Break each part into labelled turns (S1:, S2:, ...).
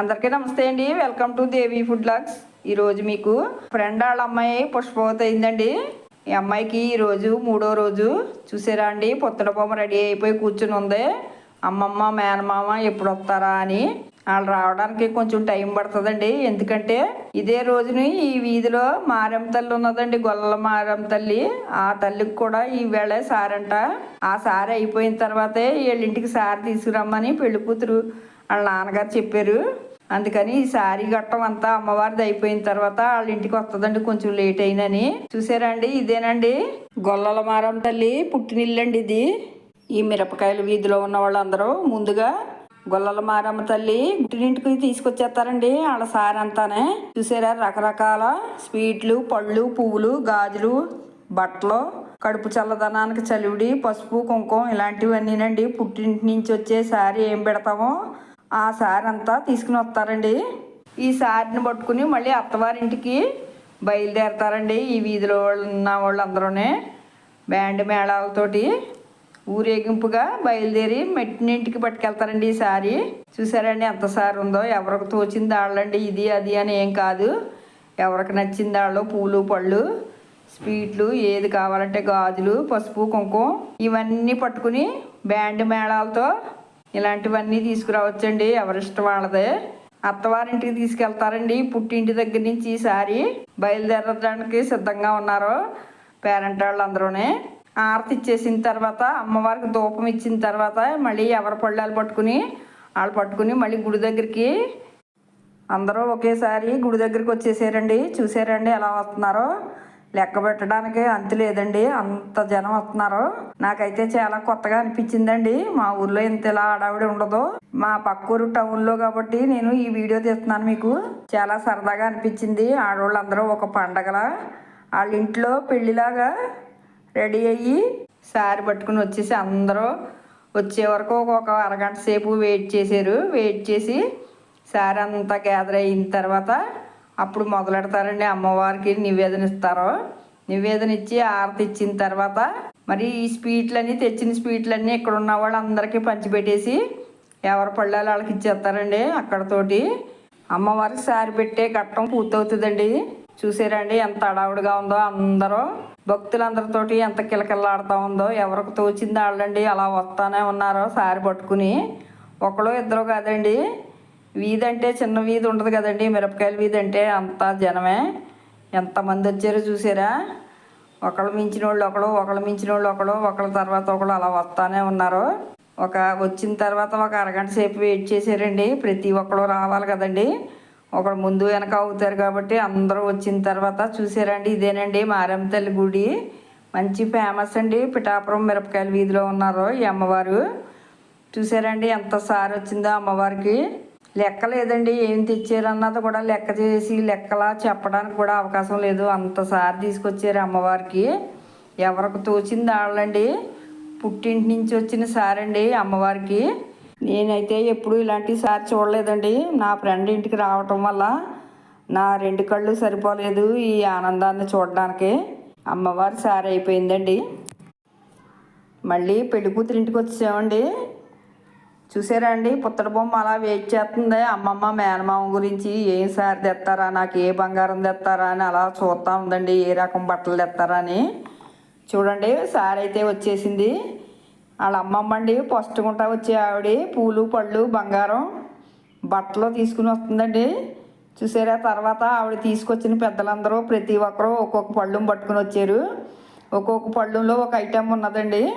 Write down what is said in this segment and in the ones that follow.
S1: అందరికీ నమస్తే అండి. Welcome to Devi food vlogs ఈరోజు మీకు ఫ్రెండ్ వాళ్ళ అమ్మాయి పుష్పవతి అయిందండి. ఈ అమ్మాయికి ఈరోజు మూడో రోజు. చూసారా అండి? పొత్తుల బొమ్మ రెడీ అయిపోయి కూర్చుని ఉంది. అమ్మమ్మ మేనమామ ఎప్పుడు వస్తారా అని. వాళ్ళు రావడానికి కొంచెం టైం పడుతుందండి. ఎందుకంటే ఇదే రోజుని ఈ వీధిలో మారమ్మ తల్లి ఉన్నదండి. గొల్ల మారమ్మ తల్లి. ఆ తల్లికి కూడా ఈవేళ సారంట. ఆ సారి అయిపోయిన తర్వాతే వీళ్ళ ఇంటికి సారి తీసుకురమ్మని పెళ్ళి కూతురు వాళ్ళ నాన్నగారు చెప్పారు. అందుకని ఈ గట్టం అంతా అమ్మవారిది అయిపోయిన తర్వాత వాళ్ళ ఇంటికి వస్తుందండి కొంచెం లేట్ అయినని చూసారా అండి ఇదేనండి? గొల్లల మారం తల్లి పుట్టినిల్లండి ఇది. ఈ మిరపకాయల వీధిలో ఉన్న వాళ్ళందరూ ముందుగా గొల్లల మారమ్మ తల్లి పుట్టినింటికి తీసుకొచ్చేస్తారండి వాళ్ళ సారి అంతానే. చూసారా? రకరకాల స్వీట్లు పళ్ళు పువ్వులు గాజులు బట్టలు కడుపు చల్లదనానికి చలివిడి పసుపు కుంకుమ ఇలాంటివన్నీనండి. పుట్టింటి నుంచి వచ్చే సారీ ఏం పెడతామో ఆ సారి అంతా తీసుకుని వస్తారండి. ఈ సారిని పట్టుకుని మళ్ళీ అత్తవారింటికి బయలుదేరతారండి ఈ వీధిలో వాళ్ళు ఉన్న వాళ్ళందరూనే. బ్యాండ్ మేళాలతోటి ఊరేగింపుగా బయలుదేరి మెట్టినింటికి పట్టుకెళ్తారండి ఈ సారి. చూసారండి ఎంత సారి ఉందో? ఎవరికి తోచింది వాళ్ళండి ఇది అది అని ఏం కాదు. ఎవరికి నచ్చింది వాళ్ళు పూలు పళ్ళు స్వీట్లు ఏది కావాలంటే గాజులు పసుపు కుంకుమ ఇవన్నీ పట్టుకుని బ్యాండ్ మేళాలతో ఇలాంటివన్నీ తీసుకురావచ్చండి. ఎవరిష్టం వాళ్ళదే. అత్తవారింటికి తీసుకెళ్తారండి. పుట్టింటి దగ్గర నుంచి ఈసారి బయలుదేరడానికి సిద్ధంగా ఉన్నారు పేరెంట్ వాళ్ళందరూనే. ఆరతి ఇచ్చేసిన తర్వాత అమ్మవారికి ధూపం ఇచ్చిన తర్వాత మళ్ళీ ఎవరి పళ్ళాలు పట్టుకుని వాళ్ళు పట్టుకుని మళ్ళీ గుడి దగ్గరికి అందరూ ఒకేసారి గుడి దగ్గరికి వచ్చేసారండి. చూసారండి ఎలా వస్తున్నారో? లెక్క పెట్టడానికి అంత లేదండి. అంత జనం వస్తున్నారు. నాకైతే చాలా కొత్తగా అనిపించిందండి. మా ఊర్లో ఇంత ఇలా ఆడావిడి ఉండదు. మా పక్కూరు టౌన్లో కాబట్టి నేను ఈ వీడియో తీస్తున్నాను మీకు. చాలా సరదాగా అనిపించింది. ఆడవాళ్ళందరూ ఒక పండగలా వాళ్ళ ఇంట్లో పెళ్ళిలాగా రెడీ అయ్యి సారి పట్టుకుని వచ్చేసి అందరూ వచ్చే వరకు ఒక అరగంట సేపు వెయిట్ చేశారు. వెయిట్ చేసి సారి అంతా గ్యాదర్ అయిన తర్వాత అప్పుడు మొదలెడతారండి అమ్మవారికి నివేదన ఇస్తారు. నివేదన ఇచ్చి ఆరతి ఇచ్చిన తర్వాత మరి ఈ స్వీట్లన్నీ తెచ్చిన స్వీట్లన్నీ ఇక్కడ ఉన్న వాళ్ళందరికీ పంచిపెట్టేసి ఎవరి పళ్ళాలు వాళ్ళకి ఇచ్చేస్తారండి అక్కడతోటి. అమ్మవారికి సారి పెట్టే ఘట్టం పూర్తవుతుందండి. చూసారండి ఎంత అడావుడిగా ఉందో అందరూ. భక్తులందరితోటి ఎంత కిలకిల్లాడుతూ ఉందో ఎవరికి తోచింది వాళ్ళండి అలా వస్తానే ఉన్నారో సారి పట్టుకుని. ఒకళ్ళు ఇద్దరు కాదండి. వీధి అంటే చిన్న వీధి ఉండదు కదండి. మిరపకాయల వీధి అంటే అంత జనమే. ఎంతమంది వచ్చారో చూసారా? ఒకళ్ళు మించిన వాళ్ళు ఒకడు ఒకళ్ళు మించిన వాళ్ళు ఒకడు ఒకళ్ళ తర్వాత ఒకడు అలా వస్తానే ఉన్నారు. ఒక వచ్చిన తర్వాత ఒక అరగంట సేపు వెయిట్ చేశారండి. ప్రతి ఒక్కరు రావాలి కదండి. ఒకడు ముందు వెనక అవుతారు కాబట్టి అందరూ వచ్చిన తర్వాత చూసారండి. ఇదేనండి మారమ్మ తల్లి గుడి. మంచి ఫేమస్ అండి. పిఠాపురం మిరపకాయల వీధిలో ఉన్నారు ఈ అమ్మవారు. చూసారండి ఎంత సారి వచ్చిందో అమ్మవారికి. లెక్క లేదండి ఏం తెచ్చారన్నది కూడా లెక్క చేసి లెక్కలా చెప్పడానికి కూడా అవకాశం లేదు. అంతసారి తీసుకొచ్చారు అమ్మవారికి. ఎవరికి తోచింది వాళ్ళండి పుట్టింటి నుంచి వచ్చిన సారండి అమ్మవారికి. నేనైతే ఎప్పుడు ఇలాంటి సారి చూడలేదండి. నా ఫ్రెండ్ ఇంటికి రావటం వల్ల నా రెండు కళ్ళు సరిపోలేదు ఈ ఆనందాన్ని చూడడానికి. అమ్మవారి సారి అయిపోయిందండి మళ్ళీ పెళ్ళి కూతురింటికి వచ్చామండి చూసారా అండి? పుత్తడి బొమ్మ అలా వెయిట్ చేస్తుంది. అమ్మమ్మ మేనమామ గురించి ఏం సారి తెస్తారా? నాకు ఏ బంగారం తెస్తారా అని అలా చూస్తూ ఉందండి. ఏ రకం బట్టలు తెస్తారా అని. చూడండి సారి అయితే వచ్చేసింది. వాళ్ళ అమ్మమ్మ అండి పొష్టగుంటా వచ్చే ఆవిడ పూలు పళ్ళు బంగారం బట్టలు తీసుకుని వస్తుందండి. చూసారా? తర్వాత ఆవిడ తీసుకొచ్చిన పెద్దలందరూ ప్రతి ఒక్కరూ ఒక్కొక్క పళ్ళుం పట్టుకుని వచ్చారు. ఒక్కొక్క పళ్ళులో ఒక ఐటెం ఉన్నదండి.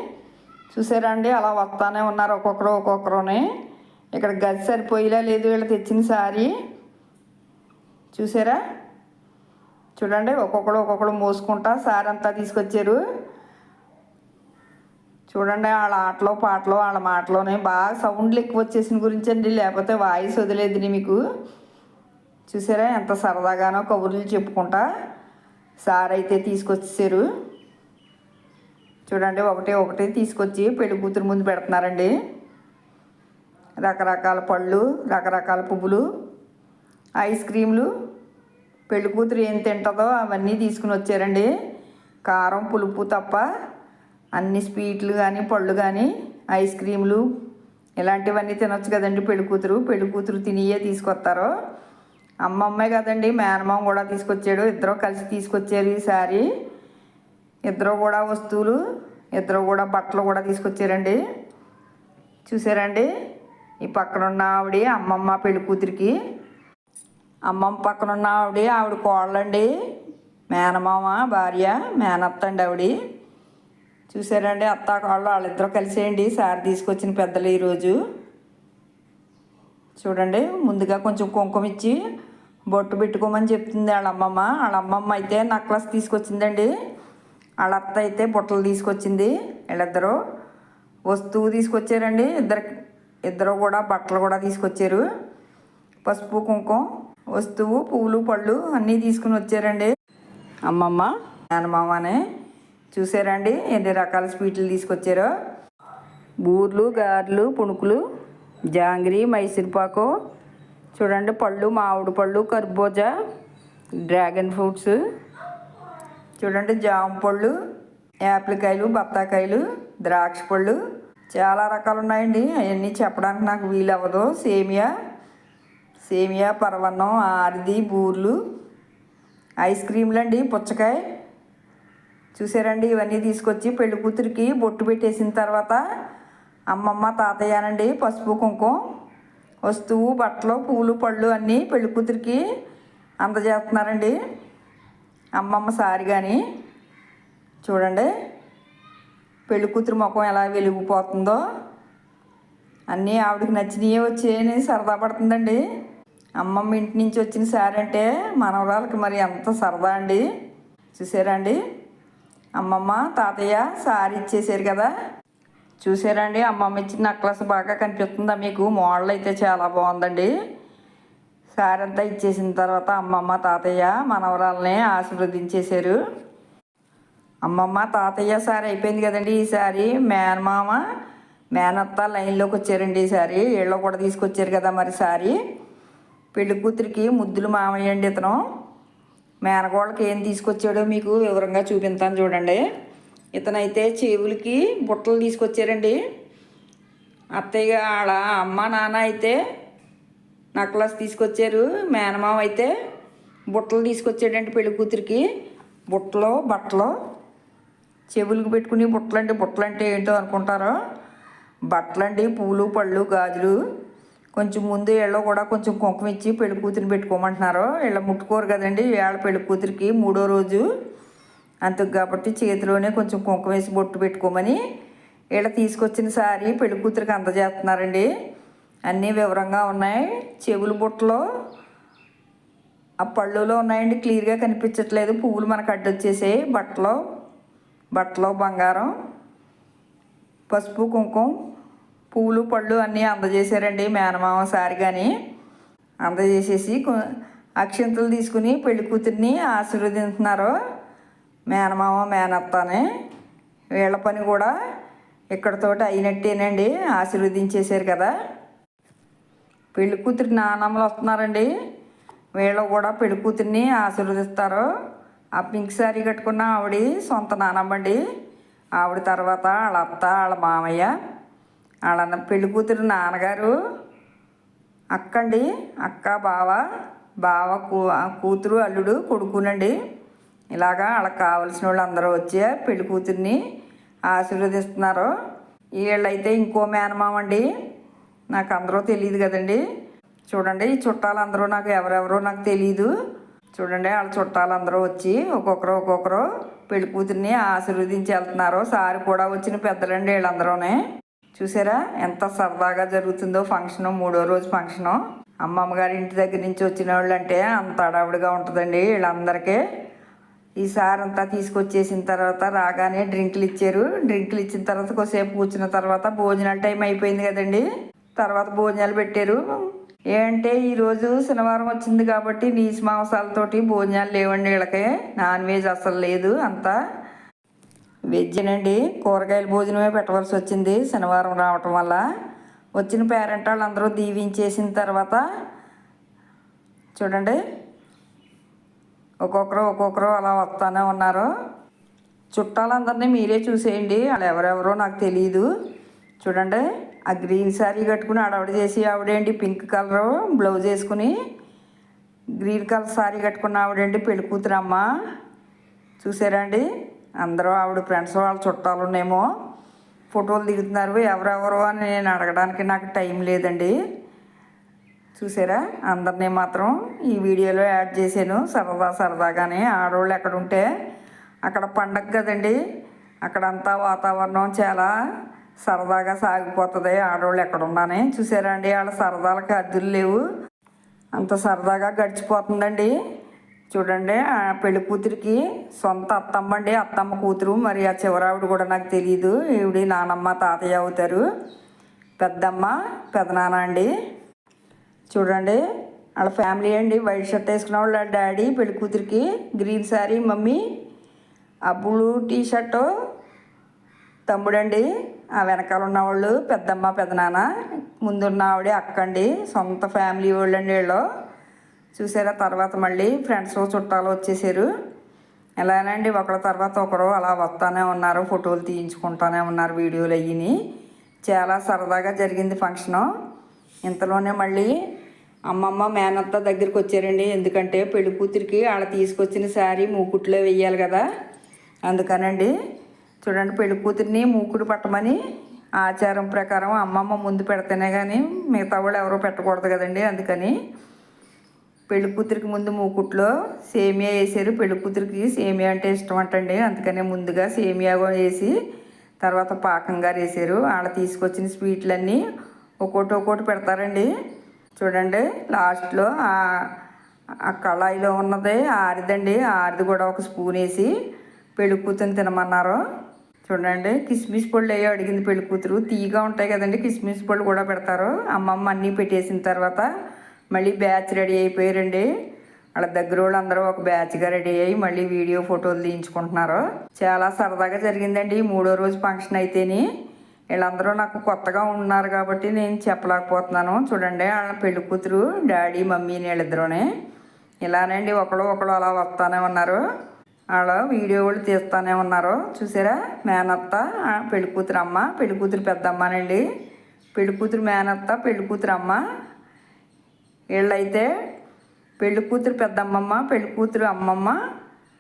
S1: చూసారా అండి అలా వస్తానే ఉన్నారు ఒక్కొక్కరు ఒక్కొక్కరుని. ఇక్కడ గది సరిపోయేలా లేదు వీళ్ళు తెచ్చిన సారీ. చూసారా? చూడండి ఒక్కొక్కడు ఒక్కొక్కడు మోసుకుంటా సారీ అంతా తీసుకొచ్చారు. చూడండి వాళ్ళ ఆటలో పాటలో వాళ్ళ మాటలోనే బాగా సౌండ్లు ఎక్కువ వచ్చేసిన గురించి అండి. లేకపోతే వాయిస్ వదిలేదుని మీకు. చూసారా? ఎంత సరదాగానో కబుర్లు చెప్పుకుంటా సార్ అయితే తీసుకొచ్చేసారు. చూడండి ఒకటి ఒకటి తీసుకొచ్చి పెళ్ళి కూతురు ముందు పెడుతున్నారండి. రకరకాల పళ్ళు రకరకాల పువ్వులు ఐస్ క్రీమ్లు. పెళ్ళి కూతురు ఏం తింటుందో అవన్నీ తీసుకుని వచ్చారండి. కారం పులుపు తప్ప అన్ని స్వీట్లు కానీ పళ్ళు కానీ ఐస్ క్రీములు ఇలాంటివన్నీ తినొచ్చు కదండి పెళ్ళి కూతురు. పెళ్ళి కూతురు తినియే తీసుకొస్తారు. అమ్మమ్మే కదండి మేనమామ కూడా తీసుకొచ్చాడు. ఇద్దరు కలిసి తీసుకొచ్చారు ఈసారి ఇద్దరు కూడా వస్తువులు ఇద్దరు కూడా బట్టలు కూడా తీసుకొచ్చారండి. చూసారండి? ఈ పక్కన ఉన్న ఆవిడ అమ్మమ్మ పెళ్ళి కూతురికి. అమ్మమ్మ పక్కన ఉన్న ఆవిడ ఆవిడ కోళ్ళండి మేనమామ భార్య మేనత్త అండి ఆవిడ. చూసారండి? అత్త కోళ్ళు వాళ్ళిద్దరూ కలిసేయండి. సార్ తీసుకొచ్చిన పెద్దలు ఈరోజు. చూడండి ముందుగా కొంచెం కుంకుమ ఇచ్చి బొట్టు పెట్టుకోమని చెప్తుంది వాళ్ళ అమ్మమ్మ. వాళ్ళ అమ్మమ్మ అయితే నక్లెస్ తీసుకొచ్చిందండి. వాళ్ళ అత్త అయితే బుట్టలు తీసుకొచ్చింది వీళ్ళిద్దరూ. వస్తువు తీసుకొచ్చారండి. ఇద్దరు ఇద్దరు కూడా బట్టలు కూడా తీసుకొచ్చారు. పసుపు కుంకుమ వస్తువు పువ్వులు పళ్ళు అన్నీ తీసుకుని వచ్చారండి. అమ్మమ్మ నానమామనే చూసారండి ఎన్ని రకాల స్వీట్లు తీసుకొచ్చారో. బూర్లు గారెలు పుణుకులు జాంగ్రీ మైసూర్పాకు చూడండి పళ్ళు మామిడి పళ్ళు కర్బూజా డ్రాగన్ ఫ్రూట్స్ చూడండి జామ పళ్ళు యాపిల్కాయలు బత్తాకాయలు ద్రాక్ష పళ్ళు. చాలా రకాలు ఉన్నాయండి అవన్నీ చెప్పడానికి నాకు వీలు అవ్వదు సేమియా సేమియా పరవన్నం ఆరిది బూర్లు ఐస్ క్రీమ్లు అండి పుచ్చకాయ. చూసారండి ఇవన్నీ తీసుకొచ్చి పెళ్ళి కూతురికి బొట్టు పెట్టేసిన తర్వాత అమ్మమ్మ తాతయ్యనండి పసుపు కుంకుమ వస్తువు బట్టలు పూలు పళ్ళు అన్నీ పెళ్ళి కూతురికి అందజేస్తున్నారండి. అమ్మమ్మ సారి కానీ చూడండి. పెళ్ళి కూతురు ముఖం ఎలా వెలిగిపోతుందో. అన్నీ ఆవిడకి నచ్చినవే వచ్చాయని సరదా పడుతుందండి. అమ్మమ్మ ఇంటి నుంచి వచ్చిన సారి అంటే మనవరాలకి మరి ఎంత సరదా అండి. చూసారా అండి? అమ్మమ్మ తాతయ్య సారీ ఇచ్చేసారు కదా. చూసారండి అమ్మమ్మ ఇచ్చిన నక్లెస్ బాగా కనిపిస్తుందా మీకు? మోడల్ అయితే చాలా బాగుందండి. సారీ అంతా ఇచ్చేసిన తర్వాత అమ్మమ్మ తాతయ్య మనవరాలని ఆశీర్వదించేశారు. అమ్మమ్మ తాతయ్య సారి అయిపోయింది కదండి ఈసారి. మేనమామ మేనత్త లైన్లోకి వచ్చారండి ఈసారి. వీళ్ళు కూడా తీసుకొచ్చారు కదా మరి సారి. పెళ్ళి కూతురికి ముద్దులు మామయ్య అండి ఇతను. మేనగోళ్ళకి ఏం తీసుకొచ్చాడో మీకు వివరంగా చూపిస్తాను చూడండి. ఇతనైతే చెవులకి బుట్టలు తీసుకొచ్చారండి. అత్తయ్య ఆడ అమ్మ నాన్న అయితే నక్లాస్ తీసుకొచ్చారు. మేనమామ అయితే బుట్టలు తీసుకొచ్చాడంటే పెళ్ళి కూతురికి. బుట్టలు బట్టలు చెవులకు పెట్టుకుని బుట్టలు అంటే బుట్టలు అంటే ఏంటో అనుకుంటారో. బట్టలండి పూలు పళ్ళు గాజులు. కొంచెం ముందు వీళ్ళు కూడా కొంచెం కుంకుమ ఇచ్చి పెళ్ళి కూతురిని పెట్టుకోమంటున్నారు. వీళ్ళ ముట్టుకోరు కదండి. వీళ్ళ పెళ్ళి కూతురికి మూడో రోజు. అంతకు కాబట్టి చేతిలోనే కొంచెం కుంకుమ వేసి బొట్టు పెట్టుకోమని వీళ్ళ తీసుకొచ్చిన సారీ పెళ్ళి కూతురికి అందజేస్తున్నారండి. అన్నీ వివరంగా ఉన్నాయి. చెవులు బుట్టలో. ఆ పళ్ళులో ఉన్నాయండి. క్లియర్గా కనిపించట్లేదు. పువ్వులు మనకు అడ్డొచ్చేసాయి బట్టలో. బట్టలో బంగారం. పసుపు కుంకుమ. పూలు పళ్ళు అన్నీ అందజేశారండి. మేనమామ సారి కానీ అందజేసేసి అక్షింతలు అక్షంతలు తీసుకుని పెళ్ళి కూతుర్ని ఆశీర్వదించుతున్నారు మేనమామ మేనత్తని. వీళ్ళ పని కూడా ఇక్కడతోటి అయినట్టేనండి. ఆశీర్వదించేశారు కదా. పెళ్ళి కూతురి నానమ్మలు వస్తున్నారండి. వీళ్ళు కూడా పెళ్ళి కూతుర్ని ఆశీర్వదిస్తారు. ఆ పింక్ శారీ కట్టుకున్న ఆవిడ సొంత నానమ్మ అండి. ఆవిడ తర్వాత వాళ్ళ అత్త వాళ్ళ మామయ్య వాళ్ళ పెళ్ళి కూతురు నాన్నగారు అక్కండి అక్క బావ బావ కూ కూతురు అల్లుడు కొడుకునండి. ఇలాగా వాళ్ళకి కావలసిన వాళ్ళు అందరూ వచ్చి పెళ్ళి కూతుర్ని ఆశీర్వదిస్తున్నారు. వీళ్ళైతే ఇంకో మేనమామ అండి. నాకు అందరూ తెలియదు కదండి. చూడండి ఈ చుట్టాలందరూ నాకు ఎవరెవరో నాకు తెలియదు చూడండి వాళ్ళ చుట్టాలందరూ వచ్చి ఒక్కొక్కరు ఒక్కొక్కరు పెళ్ళి కూతుర్ని ఆశీర్వదించి వెళ్తున్నారు. సారి కూడా వచ్చిన పెద్దలండి వీళ్ళందరూనే. చూసారా ఎంత సరదాగా జరుగుతుందో ఫంక్షన్ మూడో రోజు ఫంక్షను. అమ్మమ్మ గారి ఇంటి దగ్గర నుంచి వచ్చిన వాళ్ళు అంటే అంత అడావుడిగా ఉంటుందండి వీళ్ళందరికీ. ఈసారి అంతా తీసుకొచ్చేసిన తర్వాత రాగానే డ్రింకులు ఇచ్చారు. డ్రింకులు ఇచ్చిన తర్వాత కొద్దిసేపు కూర్చున్న తర్వాత భోజనాల టైం అయిపోయింది కదండి. తర్వాత భోజనాలు పెట్టారు. ఏంటంటే ఈరోజు శనివారం వచ్చింది కాబట్టి నీసు మాంసాలతోటి భోజనాలు లేవండి వీళ్ళకి. నాన్ వెజ్ అసలు లేదు అంతా. వెజ్జేనండి కూరగాయల భోజనమే పెట్టవలసి వచ్చింది శనివారం రావటం వల్ల. వచ్చిన పేరెంట్ వాళ్ళందరూ దీవించేసిన తర్వాత చూడండి. ఒక్కొక్కరు ఒక్కొక్కరు అలా వస్తానే ఉన్నారు. చుట్టాలందరినీ మీరే చూసేయండి. వాళ్ళు ఎవరెవరో నాకు తెలియదు చూడండి. ఆ గ్రీన్ శారీ కట్టుకుని ఆడవిడ చేసి ఆవిడేంటి పింక్ కలర్ బ్లౌజ్ వేసుకుని గ్రీన్ కలర్ శారీ కట్టుకున్న ఆవిడేంటి పెళ్ళి కూతురమ్మ. చూసారా అండి? అందరూ ఆవిడ ఫ్రెండ్స్ వాళ్ళ చుట్టాలు ఉన్నాయేమో. ఫోటోలు దిగుతున్నారు. ఎవరెవరు అని నేను అడగడానికి నాకు టైం లేదండి. చూసారా? అందరినీ మాత్రం ఈ వీడియోలో యాడ్ చేశాను. సరదా సరదాగానే ఆడవాళ్ళు ఎక్కడ ఉంటే అక్కడ పండగ కదండి. అక్కడంతా వాతావరణం చాలా సరదాగా సాగిపోతుంది ఆడవాళ్ళు ఎక్కడ చూసారా అండి వాళ్ళ సరదాలకు అద్దులు లేవు. అంత సరదాగా గడిచిపోతుందండి. చూడండి ఆ పెళ్ళి కూతురికి సొంత అత్తమ్మ అండి. అత్తమ్మ కూతురు మరి ఆ చివరావిడ కూడా నాకు తెలియదు ఈవిడ నానమ్మ తాతయ్య అవుతారు. పెద్దమ్మ పెదనాన్న అండి. చూడండి వాళ్ళ ఫ్యామిలీ అండి. వైట్ షర్ట్ వేసుకున్న వాళ్ళ డాడీ పెళ్ళి కూతురికి గ్రీన్ శారీ మమ్మీ ఆ బ్లూ టీ షర్టు తమ్ముడండి. వెనకాల ఉన్నవాళ్ళు పెద్దమ్మ పెదనాన్న ముందున్న ఆవిడ అక్కండి సొంత ఫ్యామిలీ వాళ్ళు అండి వీళ్ళు. చూసారా తర్వాత మళ్ళీ ఫ్రెండ్స్ చుట్టాలు వచ్చేసారు. ఎలానండి ఒకరి తర్వాత ఒకరు అలా వస్తానే ఉన్నారు ఫోటోలు తీయించుకుంటానే ఉన్నారు వీడియోలు అయ్యి చాలా సరదాగా జరిగింది ఫంక్షను. ఇంతలోనే మళ్ళీ అమ్మమ్మ మేనత్త దగ్గరికి వచ్చారండి. ఎందుకంటే పెళ్ళి కూతురికి వాళ్ళ తీసుకొచ్చిన శారీ మూకుట్లో వెయ్యాలి కదా. అందుకనండి చూడండి పెళ్ళి కూతురిని మూకుడు పట్టమని ఆచారం ప్రకారం అమ్మమ్మ ముందు పెడితేనే కానీ మిగతా వాళ్ళు ఎవరో పెట్టకూడదు కదండి అందుకని పెళ్ళి కూతురికి ముందు మూకుట్లో సేమియా వేసారు. పెళ్ళి కూతురికి సేమియా అంటే ఇష్టం అంటండి అందుకనే ముందుగా సేమియా వేసి తర్వాత పాకంగా వేసారు. వాళ్ళ తీసుకొచ్చిన స్వీట్లన్నీ ఒక్కోటి ఒక్కోటి పెడతారండి. చూడండి లాస్ట్లో ఆ కళాయిలో ఉన్నది ఆరిదండి. ఆరిది కూడా ఒక స్పూన్ వేసి పెళ్ళి కూతురు తినమన్నారు. చూడండి కిస్మిస్ పళ్ళు అయ్యో అడిగింది పెళ్ళి కూతురు. తీగా ఉంటాయి కదండి కిస్మిస్ పళ్ళు కూడా పెడతారు. అమ్మమ్మ అన్నీ పెట్టేసిన తర్వాత మళ్ళీ బ్యాచ్ రెడీ అయిపోయారండి. వాళ్ళ దగ్గర వాళ్ళు అందరూ ఒక బ్యాచ్గా రెడీ అయ్యి మళ్ళీ వీడియో ఫోటోలు తీయించుకుంటున్నారు. చాలా సరదాగా జరిగిందండి మూడో రోజు ఫంక్షన్ అయితేని. వీళ్ళందరూ నాకు కొత్తగా ఉన్నారు కాబట్టి నేను చెప్పలేకపోతున్నాను. చూడండి వాళ్ళ పెళ్ళి కూతురు డాడీ మమ్మీ వీళ్ళిద్దరూనే ఇలానండి ఒకళ్ళు ఒకళ్ళు అలా వస్తానే ఉన్నారు. వాళ్ళ వీడియో వాళ్ళు తీస్తానే ఉన్నారు. చూసారా? మేనత్త పెళ్ళి కూతురు అమ్మ పెళ్ళి కూతురు పెద్దమ్మనండి పెళ్ళి కూతురు మేనత్త పెళ్ళి కూతురు అమ్మ. వీళ్ళైతే పెళ్ళి కూతురు పెద్దమ్మమ్మ పెళ్ళి కూతురు అమ్మమ్మ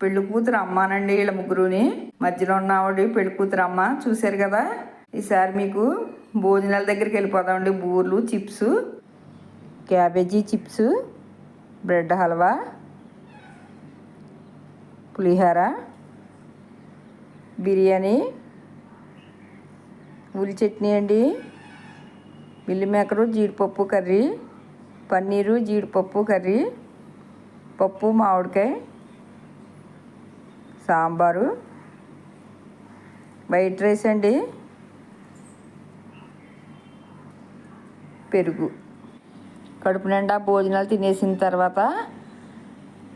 S1: పెళ్ళి కూతురు అమ్మానండి వీళ్ళ ముగ్గురుని. మధ్యలో ఉన్నవాడు పెళ్ళి కూతురు అమ్మ. చూశారు కదా? ఈసారి మీకు భోజనాల దగ్గరికి వెళ్ళిపోదామండి. బూర్లు chips cabbage chips bread halwa. పులిహోర బిర్యానీ ఉల్లి చట్నీ అండి. మిల్లి మేకరు జీడిపప్పు కర్రీ పన్నీరు జీడిపప్పు కర్రీ పప్పు మామిడికాయ సాంబారు వైట్ రైస్ అండి. పెరుగు. కడుపు నిండా భోజనాలు తినేసిన తర్వాత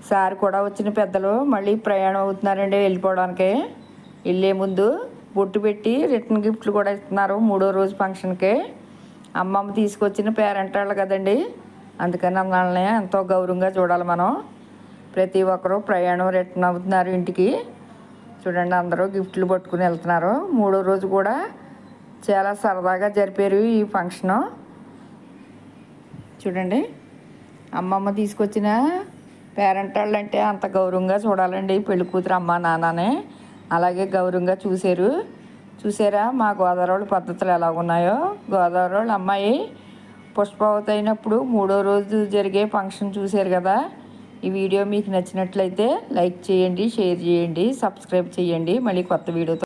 S1: సార్ కూడా వచ్చిన పెద్దలు మళ్ళీ ప్రయాణం అవుతున్నారండి వెళ్ళిపోవడానికి. వెళ్ళే ముందు బొట్టు పెట్టి రిటర్న్ గిఫ్ట్లు కూడా ఇస్తున్నారు మూడో రోజు ఫంక్షన్కి. అమ్మమ్మ తీసుకొచ్చిన పేరెంట్ వాళ్ళు కదండి. అందుకని వాళ్ళని ఎంతో గౌరవంగా చూడాలి మనం. ప్రతి ఒక్కరూ ప్రయాణం రిటర్న్ అవుతున్నారు ఇంటికి. చూడండి అందరూ గిఫ్ట్లు పట్టుకుని వెళ్తున్నారు. మూడో రోజు కూడా చాలా సరదాగా జరిపారు ఈ ఫంక్షను. చూడండి. అమ్మమ్మ తీసుకొచ్చిన పేరెంట్ వాళ్ళు అంటే అంత గౌరవంగా చూడాలండి. పెళ్ళి కూతురు అమ్మ నాన్ననే. అలాగే గౌరవంగా చూశారు. చూసారా మా గోదావరి పద్ధతులు ఎలా ఉన్నాయో గోదావరి అమ్మాయి పుష్పవతి అయినప్పుడు మూడో రోజు జరిగే ఫంక్షన్ చూశారు కదా. ఈ వీడియో మీకు నచ్చినట్లయితే లైక్ చేయండి షేర్ చేయండి సబ్స్క్రైబ్ చేయండి. మళ్ళీ కొత్త వీడియోతో